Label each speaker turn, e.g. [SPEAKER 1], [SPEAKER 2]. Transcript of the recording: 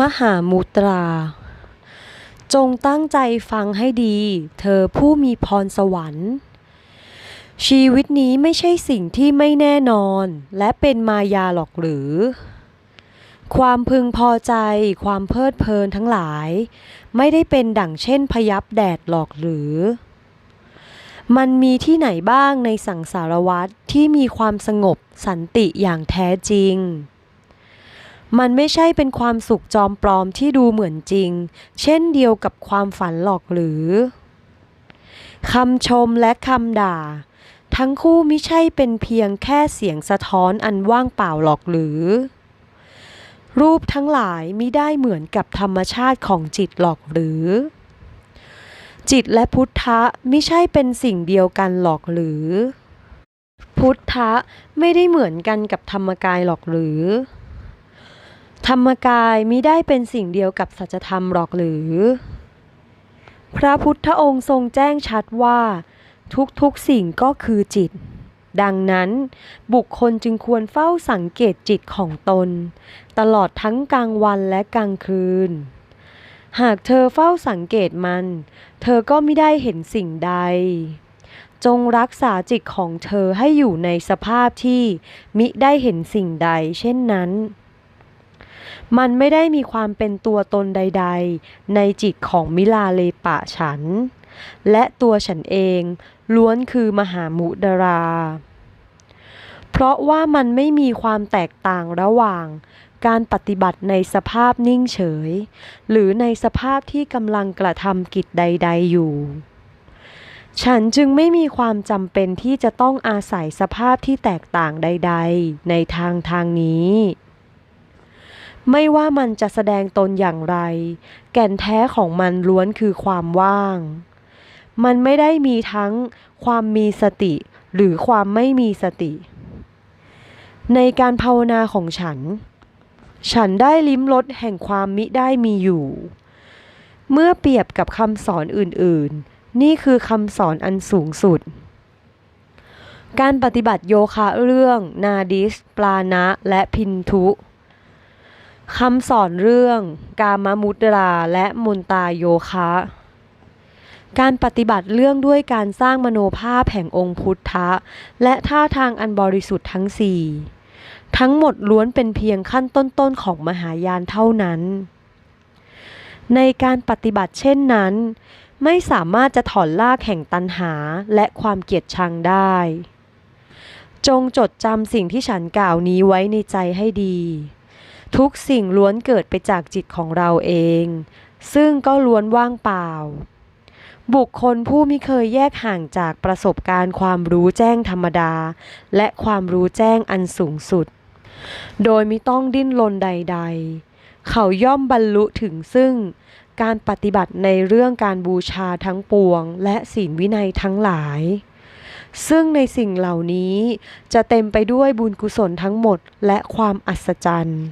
[SPEAKER 1] มหามุตรา จงตั้งใจฟังให้ดี เธอผู้มีพรสวรรค์ ชีวิตนี้ไม่ใช่สิ่งที่ไม่แน่นอน และเป็นมายาหรอกหรือ ความพึงพอใจ ความเพลิดเพลินทั้งหลาย ไม่ได้เป็นดั่งเช่นพยับแดดหรอกหรือ มันมีที่ไหนบ้างในสังสารวัฏ ที่มีความสงบสันติอย่างแท้จริง มันไม่ใช่เป็นความสุขจอมปลอมที่ดูเหมือนจริง เช่นเดียวกับความฝันหรอกหรือคำชมและคำด่า ทั้งคู่ไม่ใช่เป็นเพียงแค่เสียงสะท้อนอันว่างเปล่าหรอกหรือ รูปทั้งหลายมิได้เหมือนกับธรรมชาติของจิตหรอกหรือ จิตและพุทธะไม่ใช่เป็นสิ่งเดียวกันหรอกหรือ พุทธะไม่ได้เหมือนกันกับธรรมกายหรอกหรือ ธรรมกายมิได้เป็นสิ่งเดียวกับสัจธรรมหรอกหรือ พระพุทธองค์ทรงแจ้งชัดว่า ทุกๆสิ่งก็คือจิต ดังนั้นบุคคลจึงควรเฝ้าสังเกตจิตของตน ตลอดทั้งกลางวันและกลางคืน หากเธอเฝ้าสังเกตมัน เธอก็ไม่ได้เห็นสิ่งใด จงรักษาจิตของเธอให้อยู่ในสภาพที่มิได้เห็นสิ่งใด เช่นนั้น มันไม่ได้มีความเป็นตัวตนใด ๆ ในจิตของมิลาเลปะฉัน และตัวฉันเองล้วนคือมหามุดรา เพราะว่ามันไม่มีความแตกต่างระหว่างการปฏิบัติในสภาพนิ่งเฉย หรือในสภาพที่กำลังกระทำกิจใด ๆ อยู่ ฉันจึงไม่มีความจำเป็นที่จะต้องอาศัยสภาพที่แตกต่างใด ๆ ในทางทางนี้ ไม่ว่ามันจะแสดงตนอย่างไร แก่นแท้ของมันล้วนคือความว่าง มันไม่ได้มีทั้งความมีสติหรือความไม่มีสติ ในการภาวนาของฉัน ฉันได้ลิ้มรสแห่งความมิได้มีอยู่ เมื่อเปรียบกับคำสอนอื่นๆ นี่คือคำสอนอันสูงสุด การปฏิบัติโยคะเรื่องนาดิส ปลานะ และพินทุคำสอนเรื่อง กามมุตราและมุนตาโยคะ การปฏิบัติเรื่องด้วยการสร้างมโนภาพแห่งองค์พุทธะ และท่าทางอันบริสุทธิ์ทั้งสี่ ทั้งหมดล้วนเป็นเพียงขั้นต้นๆของมหายานเท่านั้น ในการปฏิบัติเช่นนั้น ไม่สามารถจะถอนลากแห่งตันหาและความเกียดชังได้ จงจดจำสิ่งที่ฉันกล่าวนี้ไว้ในใจให้ดี ทุกสิ่งล้วนเกิดไปจากจิตของเราเอง ซึ่งก็ล้วนว่างเปล่า บุคคลผู้ไม่เคยแยกห่างจากประสบการณ์ความรู้แจ้งธรรมดา และความรู้แจ้งอันสูงสุด โดยไม่ต้องดิ้นรนใด ๆ เขาย่อมบรรลุถึงซึ่ง การปฏิบัติในเรื่องการบูชาทั้งปวง และศีลวินัยทั้งหลาย ซึ่งในสิ่งเหล่านี้จะเต็มไปด้วยบุญกุศลทั้งหมดและความอัศจรรย์